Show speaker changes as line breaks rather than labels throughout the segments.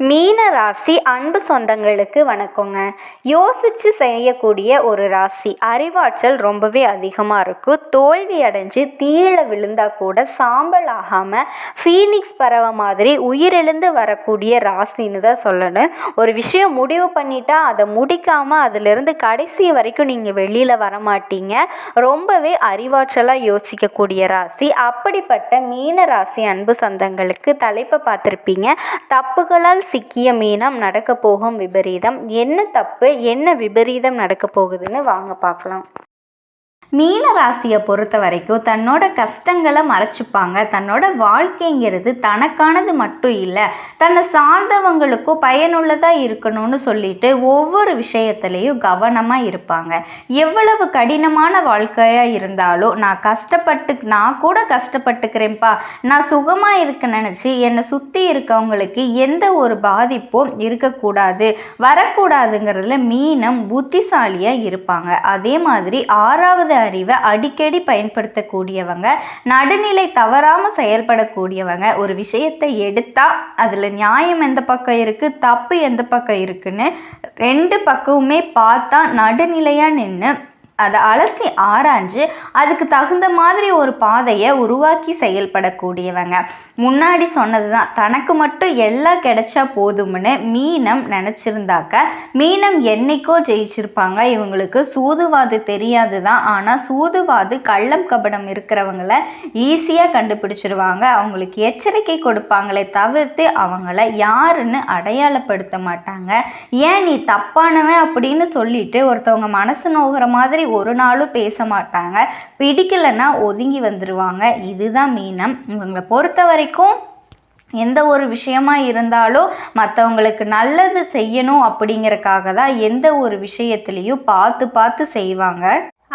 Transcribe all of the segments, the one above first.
மீன ராசி அன்பு சொந்தங்களுக்கு வணக்கங்க. யோசித்து செய்யக்கூடிய ஒரு ராசி. அறிவாற்றல் ரொம்பவே அதிகமாக இருக்கும் தோல்வி அடைஞ்சு தீழ விழுந்தா கூட சாம்பல் ஆகாமல் ஃபீனிக்ஸ் பறவை மாதிரி உயிரெழுந்து வரக்கூடிய ராசின்னு தான் சொல்லணும். ஒரு விஷயம் முடிவு பண்ணிட்டா அதை முடிக்காமல் அதிலிருந்து கடைசி வரைக்கும் நீங்கள் வெளியில் வரமாட்டீங்க. ரொம்பவே அறிவாற்றலாக யோசிக்கக்கூடிய ராசி. அப்படிப்பட்ட மீன ராசி அன்பு சொந்தங்களுக்கு தலைப்பை பார்த்துருப்பீங்க. தப்புகளால் சிக்கிய மீனம் நடக்க போகும் விபரீதம். என்ன தப்பு என்ன விபரீதம் நடக்க போகுதுன்னு வாங்க பார்க்கலாம். மீன ராசியை பொறுத்த வரைக்கும் தன்னோட கஷ்டங்களை மறைச்சிப்பாங்க. தன்னோட வாழ்க்கைங்கிறது தனக்கானது மட்டும் இல்லை தன்னை சார்ந்தவங்களுக்கும் பயனுள்ளதாக இருக்கணும்னு சொல்லிட்டு ஒவ்வொரு விஷயத்துலேயும் கவனமாக இருப்பாங்க. எவ்வளவு கடினமான வாழ்க்கையாக இருந்தாலும் நான் கஷ்டப்பட்டு நான் கூட கஷ்டப்பட்டுக்கிறேன்ப்பா நான் சுகமாக இருக்க நினச்சி என்னை சுற்றி இருக்கவங்களுக்கு எந்த ஒரு பாதிப்பும் இருக்கக்கூடாது வரக்கூடாதுங்கிறதுல மீனம் புத்திசாலியாக இருப்பாங்க. அதே மாதிரி ஆறாவது அறிவை அடிக்கடி பயன்படுத்தக்கூடியவங்க நடுநிலை தவறாமல் செயல்படக்கூடியவங்க ஒரு விஷயத்தை எடுத்தால் அதில் நியாயம் எந்த பக்கம் இருக்குது தப்பு எந்த பக்கம் இருக்குன்னு ரெண்டு பக்கமுமே பார்த்தா நடுநிலையாக நின்று அதை அலசி ஆராய்ஞ்சு அதுக்கு தகுந்த மாதிரி ஒரு பாதையை உருவாக்கி செயல்படக்கூடியவங்க. முன்னாடி சொன்னது தான் தனக்கு மட்டும் எல்லாம் கிடைச்சா போதும்னு மீனம் நினச்சிருந்தாக்க மீனம் என்னைக்கோ ஜெயிச்சிருப்பாங்க. இவங்களுக்கு சூதுவாது தெரியாது தான் ஆனால் சூதுவாது கள்ளம் கபடம் இருக்கிறவங்கள ஈஸியாக கண்டுபிடிச்சிருவாங்க. அவங்களுக்கு எச்சரிக்கை கொடுப்பாங்களே தவிர்த்து அவங்கள யாருன்னு அடையாளப்படுத்த மாட்டாங்க. ஏன் நீ தப்பானவன் அப்படின்னு சொல்லிட்டு ஒருத்தவங்க மனசு நோகிற மாதிரி ஒரு நாளும் பேச மாட்டாங்க பிடிக்கலைன்னா ஒதுங்கி வந்துடுவாங்க இதுதான் மீனம். இவங்களை பொறுத்த வரைக்கும் எந்த ஒரு விஷயமா இருந்தாலும் மற்றவங்களுக்கு நல்லது செய்யணும் அப்படிங்கிறக்காக தான் எந்த ஒரு விஷயத்துலேயும் பார்த்து பார்த்து செய்வாங்க.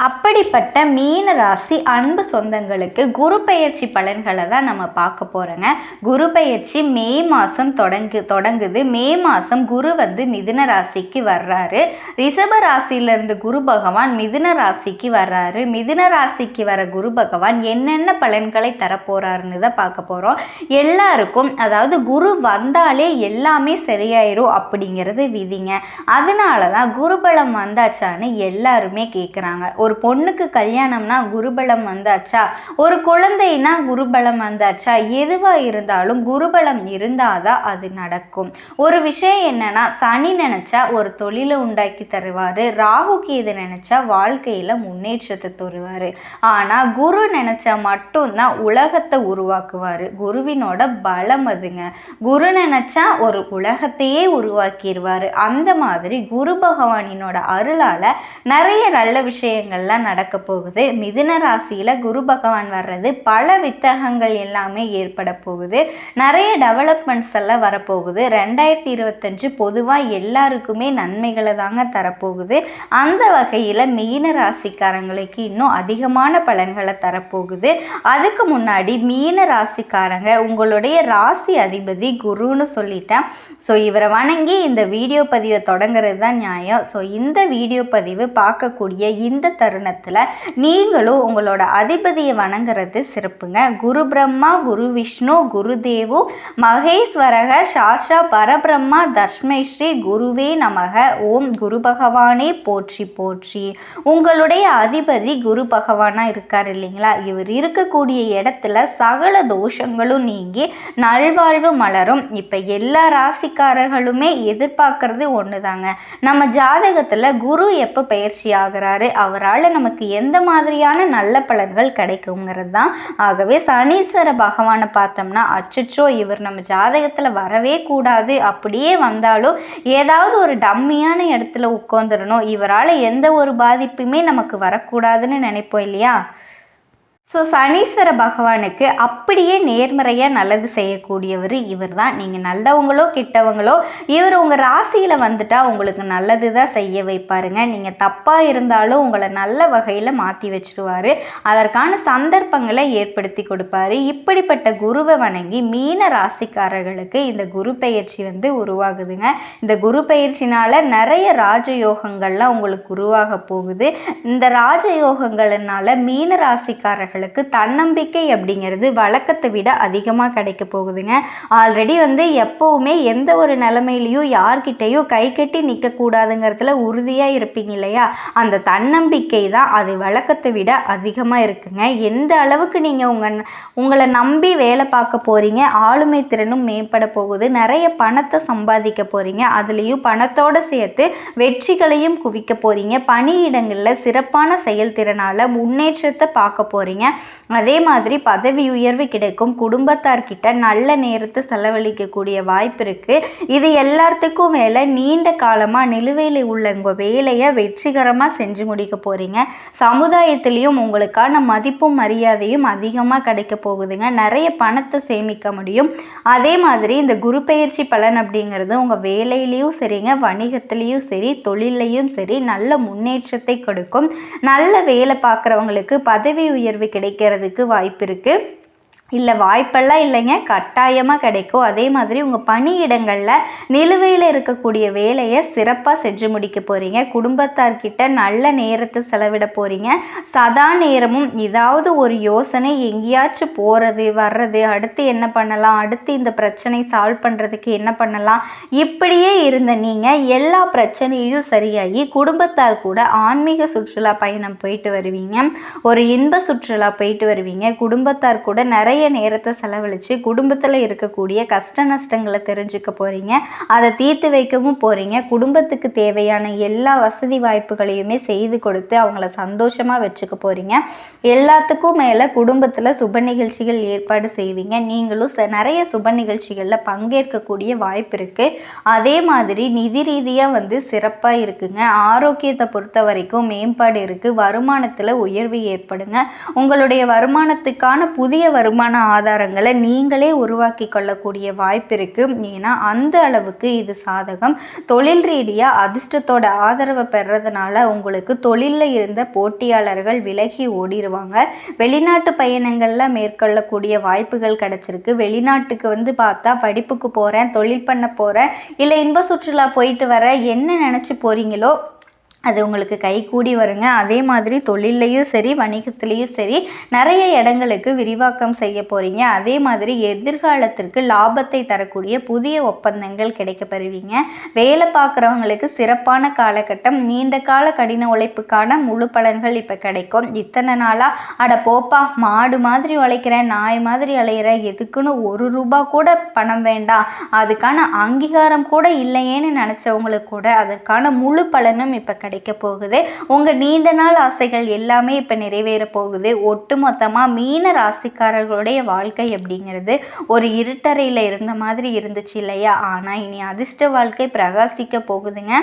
அப்படிப்பட்ட மீன ராசி அன்பு சொந்தங்களுக்கு குரு பயிற்சி பலன்களை தான் நம்ம பார்க்க போகிறோங்க குரு பயிற்சி மே மாதம் தொடங்கு தொடங்குது. மே மாதம் குரு வந்து மிதுன ராசிக்கு வர்றாரு. ரிஷப ராசியிலிருந்து குரு பகவான் மிதுன ராசிக்கு வர்றாரு. மிதுன ராசிக்கு வர குரு பகவான் என்னென்ன பலன்களை தரப்போகிறாருன்னு தான் பார்க்க போகிறோம் எல்லாருக்கும் அதாவது குரு வந்தாலே எல்லாமே சரியாயிரும் அப்படிங்கிறது விதிங்க. அதனால தான் குருபலம் வந்தாச்சான்னு எல்லாருமே கேட்குறாங்க ஒரு பொண்ணுக்கு கல்யாணம்னா குருபலம் வந்தாச்சா? ஒரு குழந்தைனா குருபலம் வந்தாச்சா? எதுவாக இருந்தாலும் குருபலம் இருந்தால் தான் அது நடக்கும். ஒரு விஷயம் என்னன்னா சனி நினச்சா ஒரு தொழிலை உண்டாக்கி தருவார். ராகு கேது நினச்சா வாழ்க்கையில் முன்னேற்றத்தை தருவார். ஆனால் குரு நினச்சா மட்டும்தான் உலகத்தை உருவாக்குவார். குருவினோட பலம் அதுங்க. குரு நினச்சா ஒரு உலகத்தையே உருவாக்கிடுவார் அந்த மாதிரி குரு பகவானினோட அருளால் நிறைய நல்ல விஷயங்கள் விஷயங்கள்லாம் நடக்க போகுது. மிதுன ராசியில் குரு பகவான் வர்றது பல வித்தகங்கள் எல்லாமே ஏற்பட போகுது. நிறைய டெவலப்மெண்ட்ஸ் எல்லாம் வரப்போகுது. ரெண்டாயிரத்தி இருபத்தஞ்சு பொதுவாக எல்லாருக்குமே நன்மைகளை தாங்க தரப்போகுது. அந்த வகையில் மீன ராசிக்காரங்களுக்கு இன்னும் அதிகமான பலன்களை தரப்போகுது. அதுக்கு முன்னாடி மீன ராசிக்காரங்க உங்களுடைய ராசி அதிபதி குருன்னு சொல்லிட்டேன். ஸோ இவரை வணங்கி இந்த வீடியோ பதிவை தொடங்குறது தான் நியாயம். ஸோ இந்த வீடியோ பதிவு பார்க்கக்கூடிய இந்த தருணத்தில் நீங்களும் உங்களோட அதிபதியை வணங்குறது சிறப்புங்க. குரு பிரம்மா குரு விஷ்ணு குரு தேவு மகேஸ்வரக சாஷா பரபிரம்மா தஷ்மை ஸ்ரீ குருவே நமக. ஓம் குரு பகவானே போற்றி போற்றி. உங்களுடைய அதிபதி குரு பகவானாக இருக்கார் இல்லைங்களா? இவர் இருக்கக்கூடிய இடத்துல சகல தோஷங்களும் நீங்கி நல்வாழ்வு மலரும். இப்போ எல்லா ராசிக்காரர்களுமே எதிர்பார்க்கறது ஒன்று தாங்க நம்ம ஜாதகத்தில் குரு எப்போ பயிற்சி ஆகிறாரு? அவரால் அதனால் நமக்கு எந்த மாதிரியான நல்ல பலன்கள் கிடைக்குங்கிறது தான் ஆகவே சனீஸ்வர பகவானை பார்த்தோம்னா அச்சுச்சோ இவர் நம்ம ஜாதகத்தில் வரவே கூடாது. அப்படியே வந்தாலும் ஏதாவது ஒரு டம்மியான இடத்துல உட்காந்துடணும் இவரால் எந்த ஒரு பாதிப்புமே நமக்கு வரக்கூடாதுன்னு நினைப்போம் இல்லையா? ஸோ சனீஸ்வர பகவானுக்கு அப்படியே நேர்மறையாக நல்லது செய்யக்கூடியவர் இவர் தான் நீங்கள் நல்லவங்களோ கிட்டவங்களோ இவர் உங்கள் ராசியில் வந்துட்டால் உங்களுக்கு நல்லது தான் செய்ய வைப்பாருங்க. நீங்கள் தப்பாக இருந்தாலும் உங்களை நல்ல வகையில் மாற்றி வச்சுருவார். அதற்கான சந்தர்ப்பங்களை ஏற்படுத்தி கொடுப்பாரு. இப்படிப்பட்ட குருவை வணங்கி மீன ராசிக்காரர்களுக்கு இந்த குரு பயிற்சி வந்து உருவாகுதுங்க. இந்த குரு பயிற்சினால் நிறைய ராஜயோகங்கள்லாம் உங்களுக்கு உருவாக போகுது. இந்த ராஜயோகங்களினால மீன ராசிக்காரர்கள் சொந்தக்காரர்களுக்கு தன்னம்பிக்கை அப்படிங்கிறது வழக்கத்தை விட அதிகமாக கிடைக்க போகுதுங்க. ஆல்ரெடி வந்து எப்போவுமே எந்த ஒரு நிலைமையிலையும் யார்கிட்டேயும் கை கட்டி நிற்கக்கூடாதுங்கிறதுல உறுதியாக இருப்பீங்க இல்லையா? அந்த தன்னம்பிக்கை தான் அது வழக்கத்தை விட அதிகமாக இருக்குங்க. எந்த அளவுக்கு நீங்கள் உங்கள் உங்களை நம்பி வேலை பார்க்க போகிறீங்க ஆளுமை திறனும் மேம்பட போகுது நிறைய பணத்தை சம்பாதிக்க போகிறீங்க அதுலேயும் பணத்தோடு சேர்த்து வெற்றிகளையும் குவிக்க போகிறீங்க பணியிடங்களில் சிறப்பான செயல்திறனால் முன்னேற்றத்தை பார்க்க போகிறீங்க அதே மாதிரி பதவி உயர்வு கிடைக்கும் குடும்பத்தார்கிட்ட நல்ல நேரத்தை செலவழிக்கக்கூடிய வாய்ப்பு இருக்குது இது எல்லாத்துக்கும் மேலே நீண்ட காலமாக நிலுவையில் உள்ள உங்கள் வேலையை வெற்றிகரமாக செஞ்சு முடிக்க போகிறீங்க சமுதாயத்திலையும் உங்களுக்கான மதிப்பும் மரியாதையும் அதிகமாக கிடைக்க போகுதுங்க. நிறைய பணத்தை சேமிக்க முடியும். அதே மாதிரி இந்த குரு பயிற்சி பலன் அப்படிங்கிறது உங்கள் வேலையிலையும் சரிங்க வணிகத்துலேயும் சரி தொழிலையும் சரி நல்ல முன்னேற்றத்தை கொடுக்கும். நல்ல வேலை பார்க்குறவங்களுக்கு பதவி உயர்வு கிடைக்கிறதுக்கு வாய்ப்பு இருக்குது இல்லை வாய்ப்பெல்லாம் இல்லைங்க. கட்டாயமாக கிடைக்கும். அதே மாதிரி உங்கள் பணியிடங்களில் நிலுவையில் இருக்கக்கூடிய வேலையை சிறப்பாக செஞ்சு முடிக்க போகிறீங்க குடும்பத்தார்கிட்ட நல்ல நேரத்தை செலவிட போகிறீங்க சதா நேரமும் ஏதாவது ஒரு யோசனை எங்கேயாச்சும் போகிறது வர்றது அடுத்து என்ன பண்ணலாம் அடுத்து இந்த பிரச்சனை சால்வ் பண்ணுறதுக்கு என்ன பண்ணலாம். இப்படியே இருந்த நீங்கள் எல்லா பிரச்சனையும் சரியாகி குடும்பத்தார் கூட ஆன்மீக சுற்றுலா பயணம் போயிட்டு வருவீங்க. ஒரு இன்ப சுற்றுலா போயிட்டு வருவீங்க. குடும்பத்தார் கூட நிறைய நிறைய நேரத்தை செலவழித்து குடும்பத்தில் இருக்கக்கூடிய கஷ்ட நஷ்டங்களை தெரிஞ்சுக்க போகிறீங்க அதை தீர்த்து வைக்கவும் போகிறீங்க குடும்பத்துக்கு தேவையான எல்லா வசதி வாய்ப்புகளையுமே செய்து கொடுத்து அவங்கள சந்தோஷமாக வச்சுக்க போகிறீங்க எல்லாத்துக்கும் மேலே குடும்பத்தில் சுப நிகழ்ச்சிகள் ஏற்பாடு செய்வீங்க. நீங்களும் ச நிறைய சுப நிகழ்ச்சிகளில் பங்கேற்கக்கூடிய வாய்ப்பு இருக்குது அதே மாதிரி நிதி ரீதியாக வந்து சிறப்பாக இருக்குங்க. ஆரோக்கியத்தை பொறுத்த வரைக்கும் மேம்பாடு இருக்குது வருமானத்தில் உயர்வு ஏற்படுங்க. உங்களுடைய வருமானத்துக்கான புதிய வருமான வருமான ஆதாரங்களை நீங்களே உருவாக்கி கொள்ளக்கூடிய வாய்ப்பு இருக்குது ஏன்னா அந்த அளவுக்கு இது சாதகம். தொழில் ரீதியாக அதிர்ஷ்டத்தோட ஆதரவை பெறதுனால உங்களுக்கு தொழிலில் இருந்த போட்டியாளர்கள் விலகி ஓடிடுவாங்க வெளிநாட்டு பயணங்களில் மேற்கொள்ளக்கூடிய வாய்ப்புகள் கிடச்சிருக்கு. வெளிநாட்டுக்கு வந்து பார்த்தா படிப்புக்கு போகிறேன் தொழில் பண்ண போகிறேன் இல்லை இன்ப சுற்றுலா போயிட்டு வர என்ன நினச்சி போகிறீங்களோ அது உங்களுக்கு கை கூடி வருங்க. அதே மாதிரி தொழிலையும் சரி வணிகத்துலேயும் சரி நிறைய இடங்களுக்கு விரிவாக்கம் செய்ய போகிறீங்க அதே மாதிரி எதிர்காலத்திற்கு லாபத்தை தரக்கூடிய புதிய ஒப்பந்தங்கள் கிடைக்க பெறுவீங்க வேலை பார்க்குறவங்களுக்கு சிறப்பான காலகட்டம் நீண்ட கால கடின உழைப்புக்கான முழு பலன்கள் இப்போ கிடைக்கும். இத்தனை நாளாக அட போப்பா மாடு மாதிரி உழைக்கிறேன் நாய் மாதிரி அலையிறேன் எதுக்குன்னு ஒரு ரூபா கூட பணம் வேண்டாம். அதுக்கான அங்கீகாரம் கூட இல்லையேன்னு நினச்சவங்களுக்கு கூட அதற்கான முழு பலனும் இப்போ கிடைக்கும். கிடைக்க போகுது. உங்கள் நீண்ட நாள் ஆசைகள் எல்லாமே இப்போ நிறைவேற போகுது. ஒட்டுமொத்தமாக மீன ராசிக்காரர்களுடைய வாழ்க்கை அப்படிங்கிறது ஒரு இருட்டறையில் இருந்த மாதிரி இருந்துச்சு இல்லையா? ஆனால் இனி அதிர்ஷ்ட வாழ்க்கை பிரகாசிக்க போகுதுங்க.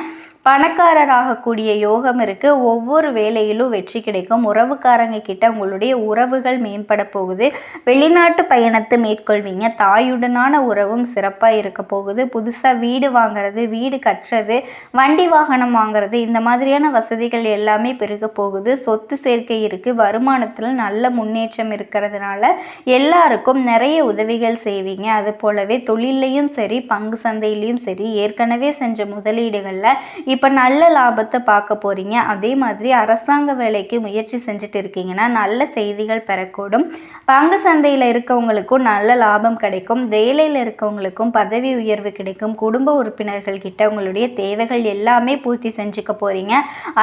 பணக்காரராகக்கூடிய யோகம் இருக்குது ஒவ்வொரு வேலையிலும் வெற்றி கிடைக்கும். உறவுக்காரங்க கிட்ட உங்களுடைய உறவுகள் மேம்பட போகுது. வெளிநாட்டு பயணத்தை மேற்கொள்வீங்க. தாயுடனான உறவும் சிறப்பாக இருக்க போகுது. புதுசாக வீடு வாங்குறது வீடு கட்டுறது வண்டி வாகனம் வாங்குறது இந்த மாதிரியான வசதிகள் எல்லாமே பெருக போகுது. சொத்து சேர்க்கை இருக்குது வருமானத்தில் நல்ல முன்னேற்றம் இருக்கிறதுனால எல்லாருக்கும் நிறைய உதவிகள் செய்வீங்க. அது போலவே தொழிலையும் சரி பங்கு சந்தையிலையும் சரி ஏற்கனவே செஞ்ச முதலீடுகளில் இப்போ நல்ல லாபத்தை பார்க்க போகிறீங்க அதே மாதிரி அரசாங்க வேலைக்கு முயற்சி செஞ்சுட்டு இருக்கீங்கன்னா நல்ல செய்திகள் பெறக்கூடும். பங்கு சந்தையில் இருக்கவங்களுக்கும் நல்ல லாபம் கிடைக்கும். வேலையில் இருக்கவங்களுக்கும் பதவி உயர்வு கிடைக்கும். குடும்ப உறுப்பினர்கள் கிட்ட உங்களுடைய தேவைகள் எல்லாமே பூர்த்தி செஞ்சுக்க போகிறீங்க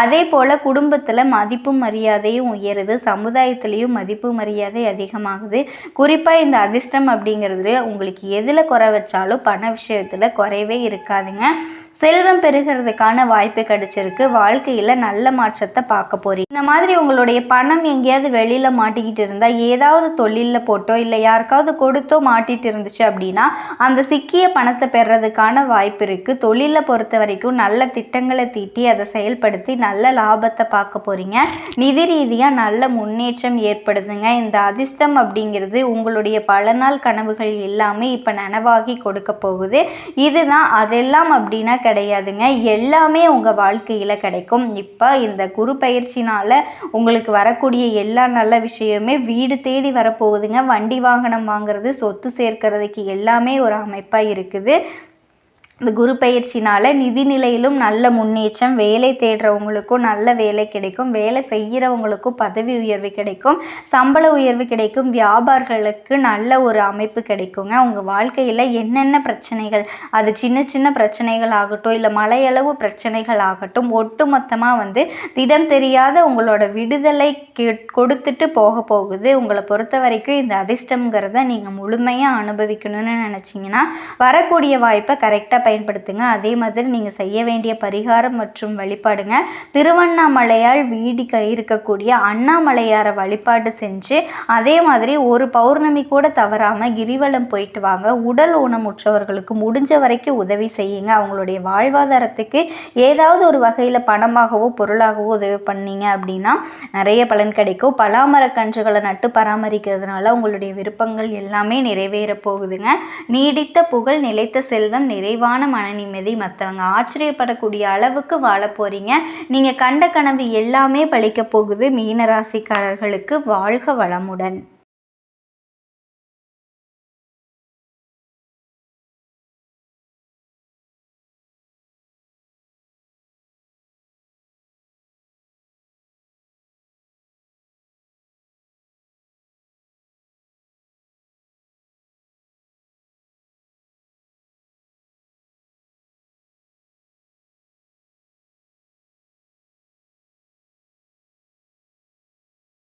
அதே போல் குடும்பத்தில் மதிப்பும் மரியாதையும் உயருது. சமுதாயத்திலையும் மதிப்பு மரியாதை அதிகமாகுது. குறிப்பாக இந்த அதிர்ஷ்டம் அப்படிங்கிறது உங்களுக்கு எதில் குறை வச்சாலும் பண விஷயத்தில் குறைவே இருக்காதுங்க. செல்வம் பெருகிறதுக்கான வாய்ப்பு கிடைச்சிருக்கு. வாழ்க்கையில் நல்ல மாற்றத்தை பார்க்க போறீங்க. இந்த மாதிரி உங்களுடைய பணம் எங்கேயாவது வெளியில் மாட்டிக்கிட்டு இருந்தால் ஏதாவது தொழிலில் போட்டோ இல்லை யாருக்காவது கொடுத்தோ மாட்டிகிட்டு இருந்துச்சு அப்படின்னா அந்த சிக்கிய பணத்தை பெறதுக்கான வாய்ப்பு இருக்குது தொழிலை பொறுத்த வரைக்கும் நல்ல திட்டங்களை தீட்டி அதை செயல்படுத்தி நல்ல லாபத்தை பார்க்க போகிறீங்க நிதி ரீதியாக நல்ல முன்னேற்றம் ஏற்படுதுங்க. இந்த அதிர்ஷ்டம் அப்படிங்கிறது உங்களுடைய பல நாள் கனவுகள் எல்லாமே இப்போ நனவாகி கொடுக்க போகுது. இதுதான் அதெல்லாம் அப்படின்னா கிடையாதுங்க. எல்லாமே உங்கள் வாழ்க்கையில் கிடைக்கும். இப்போ இந்த குரு பயிற்சினால் உங்களுக்கு வரக்கூடிய எல்லா நல்ல விஷயமே வீடு தேடி வரப்போகுதுங்க. வண்டி வாகனம் வாங்குறது சொத்து சேர்க்கறதுக்கு எல்லாமே ஒரு அமைப்பாக இருக்குது. இந்த குரு பயிற்சினால் நிதி நிலையிலும் நல்ல முன்னேற்றம் வேலை தேடுறவங்களுக்கும் நல்ல வேலை கிடைக்கும் வேலை செய்கிறவங்களுக்கும் பதவி உயர்வு கிடைக்கும் சம்பள உயர்வு கிடைக்கும் வியாபாரிகளுக்கு நல்ல ஒரு அமைப்பு கிடைக்குங்க. உங்கள் வாழ்க்கையில் என்னென்ன பிரச்சனைகள் அது சின்ன சின்ன பிரச்சனைகள் ஆகட்டும் இல்லை மலையளவு பிரச்சனைகள் ஆகட்டும் ஒட்டுமொத்தமாக வந்து திடம் தெரியாத உங்களோட விடுதலை கொடுத்துட்டு போக போகுது. உங்களை பொறுத்த வரைக்கும் இந்த அதிர்ஷ்டங்கிறத நீங்கள் முழுமையாக அனுபவிக்கணும்னு நினச்சிங்கன்னா வரக்கூடிய வாய்ப்பை கரெக்டாக பயன்படுத்துங்க. அதே மாதிரி நீங்கள் செய்ய வேண்டிய பரிகாரம் மற்றும் வழிபாடுங்க. திருவண்ணாமலையால் வீடி இருக்கக்கூடிய அண்ணாமலையாரை வழிபாடு செஞ்சு அதே மாதிரி ஒரு பௌர்ணமி கூட தவறாமல் கிரிவலம் போயிட்டு வாங்க. உடல் ஊனமுற்றவர்களுக்கு முடிஞ்ச வரைக்கும் உதவி செய்யுங்க. அவங்களுடைய வாழ்வாதாரத்துக்கு ஏதாவது ஒரு வகையில் பணமாகவோ பொருளாகவோ உதவி பண்ணீங்க அப்படின்னா நிறைய பலன் கிடைக்கும். பலாமர கன்றுகளை நட்டு பராமரிக்கிறதுனால உங்களுடைய விருப்பங்கள் எல்லாமே நிறைவேற போகுதுங்க. நீடித்த புகழ் நிலைத்த செல்வம் நிறைவான மன நிம்மதி மற்றவங்க ஆச்சரியப்படக்கூடிய அளவுக்கு வாழ போகிறீங்க நீங்கள் கண்ட கனவு எல்லாமே பழிக்க போகுது மீனராசிக்காரர்களுக்கு. வாழ்க வளமுடன்.